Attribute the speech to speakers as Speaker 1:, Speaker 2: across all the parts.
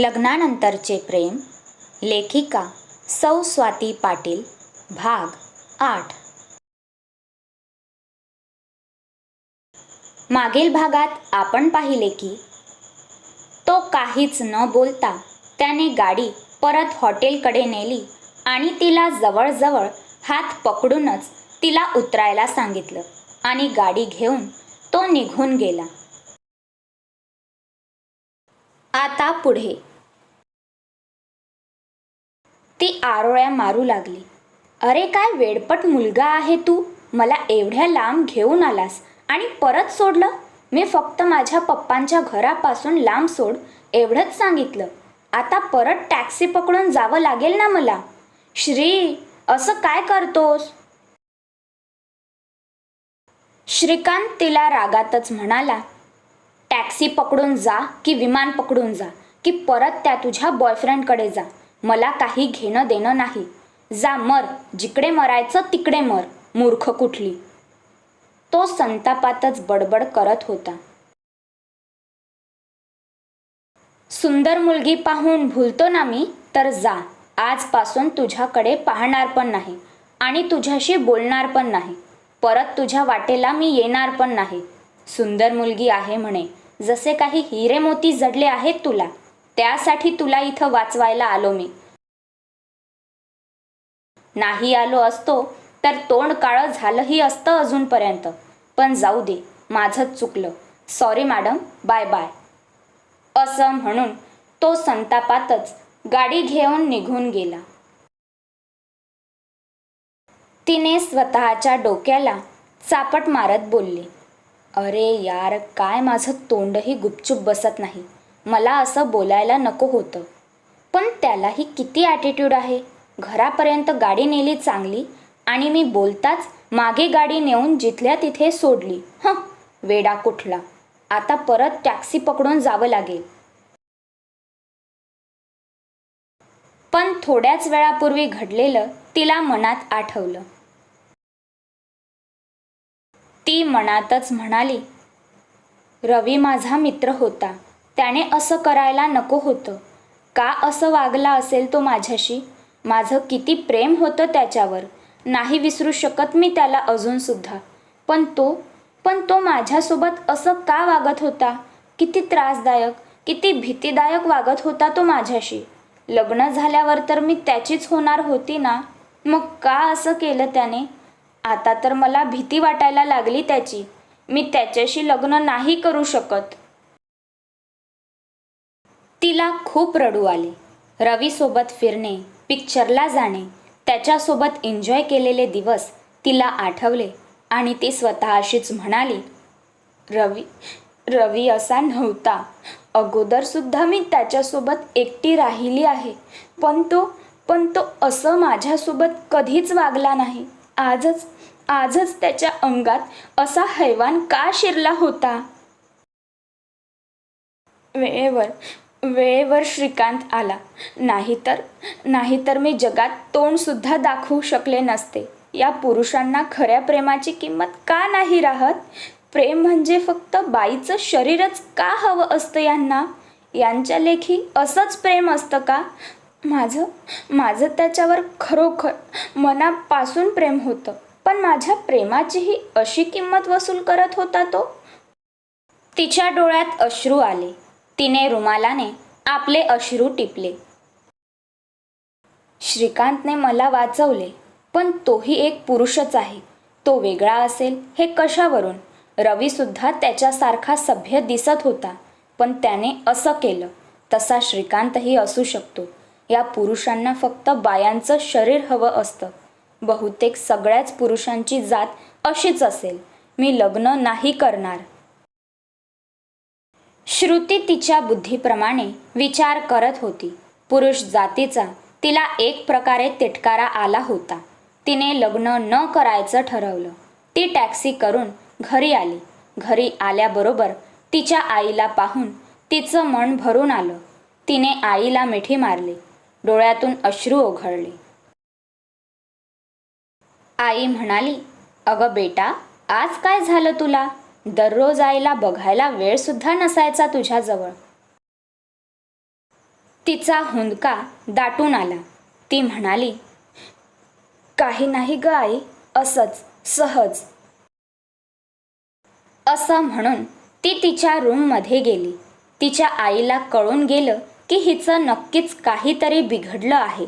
Speaker 1: लग्नानंतरचे प्रेम लेखिका सौ स्वाती पाटील भाग आठ. मागील भागात आपण पाहिले की तो काहीच न बोलता त्याने गाडी परत हॉटेलकडे नेली आणि तिला जवळजवळ हात पकडूनच तिला उतरायला सांगितलं आणि गाडी घेऊन तो निघून गेला. आता पुढे. ती आरोळ्या मारू लागली. अरे काय वेडपट मुलगा आहे तू? मला एवढ्या लांब घेऊन आलास आणि परत सोडलं? मी फक्त माझ्या पप्पांच्या घरापासून लांब सोड एवढंच सांगितलं. आता परत टॅक्सी पकडून जावं लागेल ना मला? श्री असं काय करतोस? श्रीकांत तिला रागातच म्हणाला टॅक्सी पकडून जा की विमान पकडून जा की परत त्या तुझ्या बॉयफ्रेंडकडे जा. मला काही घेणं देणं नाही. जा मर जिकडे मरायचं तिकडे मर मूर्ख कुठली. तो संतापातच बडबड करत होता. सुंदर मुलगी पाहून भूलतो ना मी? तर जा. आजपासून तुझ्याकडे पाहणार पण नाही आणि तुझ्याशी बोलणार पण नाही. परत तुझ्या वाटेला मी येणार पण नाही. सुंदर मुलगी आहे म्हणे. जसे काही हिरे मोती जडले आहेत तुला. त्यासाठी तुला इथं वाचवायला आलो मी. नाही आलो असतो तर तोंड काळं झालंही असतं अजूनपर्यंत. पण जाऊ दे माझंच चुकलं. सॉरी मॅडम बाय बाय असं म्हणून तो संतापातच गाडी घेऊन निघून गेला. तिने स्वतःच्या डोक्याला चापट मारत बोलली. अरे यार काय माझं तोंडही गुपचूप बसत नाही. मला असं बोलायला नको होतं. पण त्यालाही किती ॲटिट्यूड आहे? घरापर्यंत गाडी नेली चांगली आणि मी बोलताच मागे गाडी नेऊन जिथल्या तिथे सोडली. हं वेडा कुठला. आता परत टॅक्सी पकडून जावं लागेल. पण थोड्याच वेळापूर्वी घडलेलं तिला मनात आठवलं. ती मनातच म्हणाली रवी माझा मित्र होता. त्याने असं करायला नको होतं. का असं वागला असेल तो माझ्याशी? माझं किती प्रेम होतं त्याच्यावर. नाही विसरू शकत मी त्याला अजूनसुद्धा पण तो पण तो माझ्यासोबत असं का वागत होता? किती त्रासदायक किती भीतीदायक वागत होता तो माझ्याशी. लग्न झाल्यावर तर मी त्याचीच होणार होती ना? मग का असं केलं त्याने? आता तर मला भीती वाटायला लागली त्याची. मी त्याच्याशी लग्न नाही करू शकत. तिला खूप रडू आले. रवीसोबत फिरणे पिक्चरला जाणे त्याच्यासोबत एन्जॉय केलेले दिवस तिला आठवले आणि ती स्वतःशीच म्हणाली रवी रवी असा नव्हता. अगोदरसुद्धा मी त्याच्यासोबत एकटी राहिली आहे पण तो पण तो असं माझ्यासोबत कधीच वागला नाही. आजच आजच त्याच्या अंगात असा हैवान का शिरला होता? वेळेवर वेळेवर श्रीकांत आला. नाहीतर नाहीतर मी जगात तोंडसुद्धा दाखवू शकले नसते. या पुरुषांना खऱ्या प्रेमाची किंमत का नाही राहत? प्रेम म्हणजे फक्त बाईचं शरीरच का हवं असतं यांना? यांच्या लेखी असंच प्रेम असतं का? माझं माझं त्याच्यावर खरोखर मनापासून प्रेम होतं. पण माझ्या प्रेमाचीही अशी किंमत वसूल करत होता तो? तिच्या डोळ्यात अश्रू आले. तिने रुमालाने आपले अश्रू टिपले. श्रीकांतने मला वाचवले पण तोही एक पुरुषच आहे. तो वेगळा असेल हे कशावरून? रवीसुद्धा त्याच्यासारखा सभ्य दिसत होता पण त्याने असं केलं. तसा श्रीकांतही असू शकतो. या पुरुषांना फक्त बायांचं शरीर हवं असतं. बहुतेक सगळ्याच पुरुषांची जात अशीच असेल. मी लग्न नाही करणार. श्रुती तिच्या बुद्धीप्रमाणे विचार करत होती. पुरुष जातीचा तिला एक प्रकारे तिटकारा आला होता. तिने लग्न न करायचं ठरवलं. ती टॅक्सी करून घरी आली. घरी आल्याबरोबर तिच्या आईला पाहून तिचं मन भरून आलं. तिने आईला मिठी मारली. डोळ्यातून अश्रू ओघळले. आई म्हणाली अगं बेटा आज काय झालं तुला? दररोज आईला बघायला वेळ सुद्धा नसायचा तुझ्याजवळ. तिचा हुंदका दाटून आला. ती म्हणाली काही नाही ग आई असंच सहज. असं म्हणून ती तिच्या रूममध्ये गेली. तिच्या आईला कळून गेलं की हिचं नक्कीच काहीतरी बिघडलं आहे.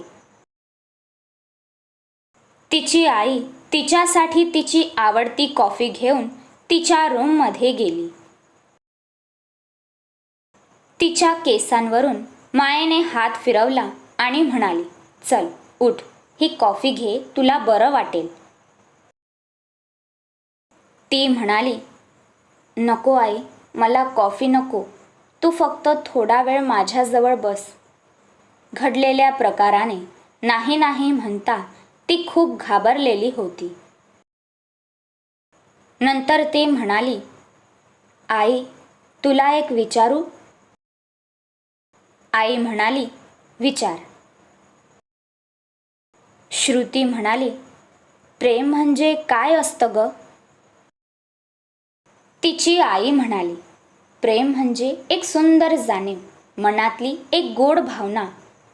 Speaker 1: तिची आई तिच्यासाठी तिची आवडती कॉफी घेऊन तिच्या रूममध्ये गेली. तिच्या केसांवरून मायेने हात फिरवला आणि म्हणाली चल उठ ही कॉफी घे तुला बरं वाटेल. ती म्हणाली नको आई मला कॉफी नको तू फक्त थोडा वेळ माझ्याजवळ बस. घडलेल्या प्रकाराने नाही नाही म्हणता ती खूप घाबरलेली होती. नंतर ती म्हणाली आई तुला एक विचारू? आई म्हणाली विचार. श्रुती म्हणाली प्रेम म्हणजे काय असतं ग? तिची आई म्हणाली प्रेम म्हणजे एक सुंदर जाणीव मनातली एक गोड भावना.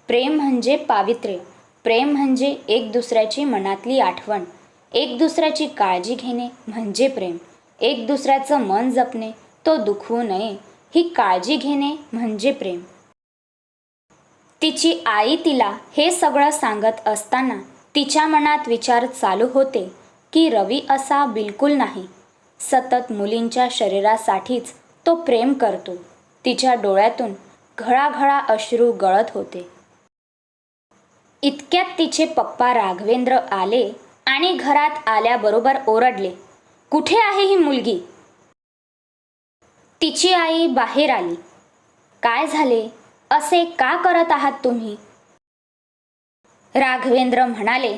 Speaker 1: प्रेम म्हणजे पावित्र्य. प्रेम म्हणजे एक दुसऱ्याची मनातली आठवण. एक दुसऱ्याची काळजी घेणे म्हणजे प्रेम. एक दुसऱ्याचं मन जपणे तो दुखवू नये. ही काळजी घेणे म्हणजे प्रेम. तिची आई तिला हे सगळं सांगत असताना तिच्या मनात विचार चालू होते की रवी असा बिलकुल नाही. सतत मुलींच्या शरीरासाठीच तो प्रेम करतो. तिच्या डोळ्यातून घळाघळा अश्रू गळत होते. इतक्यात तिचे पप्पा राघवेंद्र आले आणि घरात आल्याबरोबर ओरडले कुठे आहे ही मुलगी? तिची आई बाहेर आली. काय झाले? असे का करत आहात तुम्ही? राघवेंद्र म्हणाले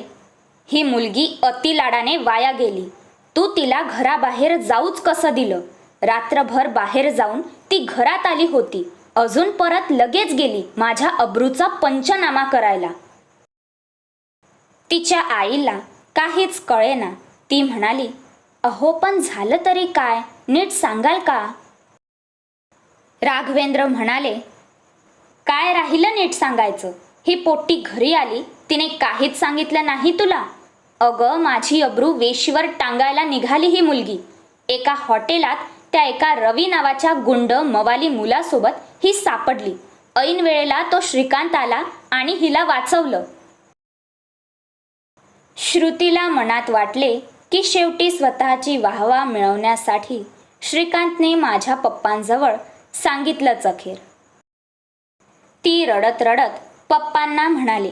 Speaker 1: ही मुलगी अतिलाडाने वाया गेली. तू तिला घराबाहेर जाऊच कसं दिलं? रात्रभर बाहेर जाऊन ती घरात आली होती. अजून परत लगेच गेली माझ्या अब्रूचा पंचनामा करायला. तिच्या आईला काहीच कळेना. ती म्हणाली अहो पण झालं तरी काय? नीट सांगाल का? राघवेंद्र म्हणाले काय राहिलं नीट सांगायचं? ही पोट्टी घरी आली. तिने काहीच सांगितलं नाही तुला. अगं माझी अब्रू वेशीवर टांगायला निघाली ही मुलगी. एका हॉटेलात त्या एका रवी नावाच्या गुंड मवाली मुलासोबत ही सापडली. ऐन वेळेला तो श्रीकांत आला आणि हिला वाचवलं. श्रुतीला मनात वाटले की शेवटी स्वतःची वाहवा मिळवण्यासाठी श्रीकांतने माझ्या पप्पांजवळ सांगितलंच अखेर ती रडत रडत पप्पांना म्हणाली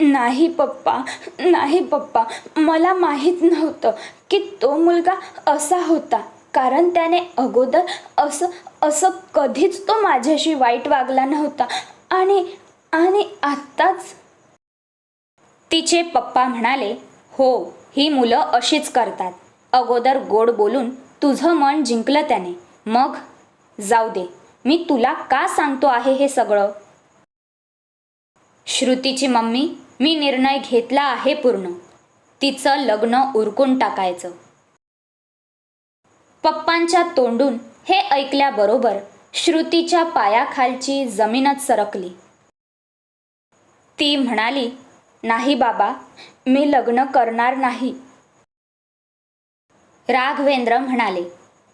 Speaker 1: नाही पप्पा नाही पप्पा मला माहीत नव्हतं की तो मुलगा असा होता कारण त्याने अगोदर असं असं कधीच तो माझ्याशी वाईट वागला नव्हता आणि आणि आत्ताच तिचे पप्पा म्हणाले हो ही मुलं अशीच करतात. अगोदर गोड बोलून तुझं मन जिंकलं त्याने. मग? जाऊ दे. मी तुला का सांगतो आहे हे सगळं? श्रुतीची मम्मी मी निर्णय घेतला आहे पूर्ण. तिचं लग्न उरकून टाकायचं. पप्पांच्या तोंडून हे ऐकल्याबरोबर श्रुतीच्या पायाखालची जमीनच सरकली. ती म्हणाली नाही बाबा मी लग्न करणार नाही. राघवेंद्र म्हणाले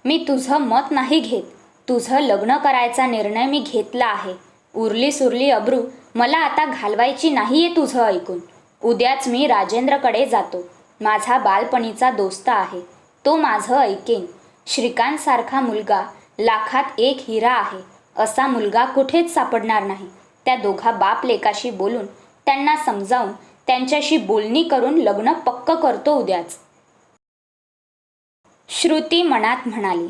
Speaker 1: मी तुझं मत नाही घेत. तुझं लग्न करायचा निर्णय मी घेतला आहे. उरली सुरली अब्रू मला आता घालवायची नाहीये तुझं ऐकून. उद्याच मी राजेंद्रकडे जातो. माझा बालपणीचा दोस्त आहे. तो माझं ऐकेन. श्रीकांतसारखा मुलगा लाखात एक हिरा आहे. असा मुलगा कुठेच सापडणार नाही. त्या दोघा बाप लेकाशी बोलून त्यांना समजावून त्यांच्याशी बोलणी करून लग्न पक्क करतो उद्याच. श्रुती मनात म्हणाली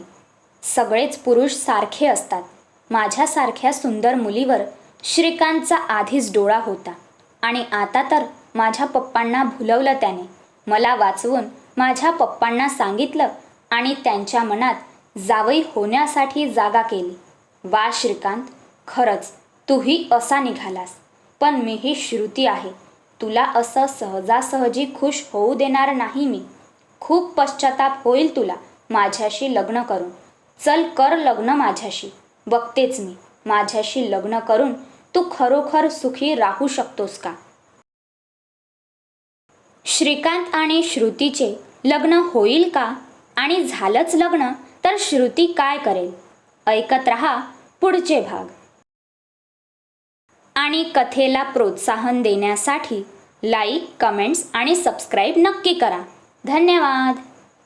Speaker 1: सगळेच पुरुष सारखे असतात. माझ्यासारख्या सुंदर मुलीवर श्रीकांतचा आधीच डोळा होता आणि आता तर माझ्या पप्पांना भुलवलं त्याने. मला वाचवून माझ्या पप्पांना सांगितलं आणि त्यांच्या मनात जावई होण्यासाठी जागा केली. वा श्रीकांत खरंच तूही असा निघालास. पण मी ही श्रुती आहे. तुला असं सहजासहजी खुश होऊ देणार नाही मी. खूप पश्चाताप होईल तुला माझ्याशी लग्न करून. चल कर लग्न माझ्याशी. बघतेच मी माझ्याशी लग्न करून तू खरोखर सुखी राहू शकतोस का? श्रीकांत आणि श्रुतीचे लग्न होईल का? आणि झालंच लग्न तर श्रुती काय करेल? ऐकत रहा पुढचे भाग. आणि कथेला प्रोत्साहन देण्यासाठी लाईक कमेंट्स आणि सबस्क्राईब नक्की करा. धन्यवाद!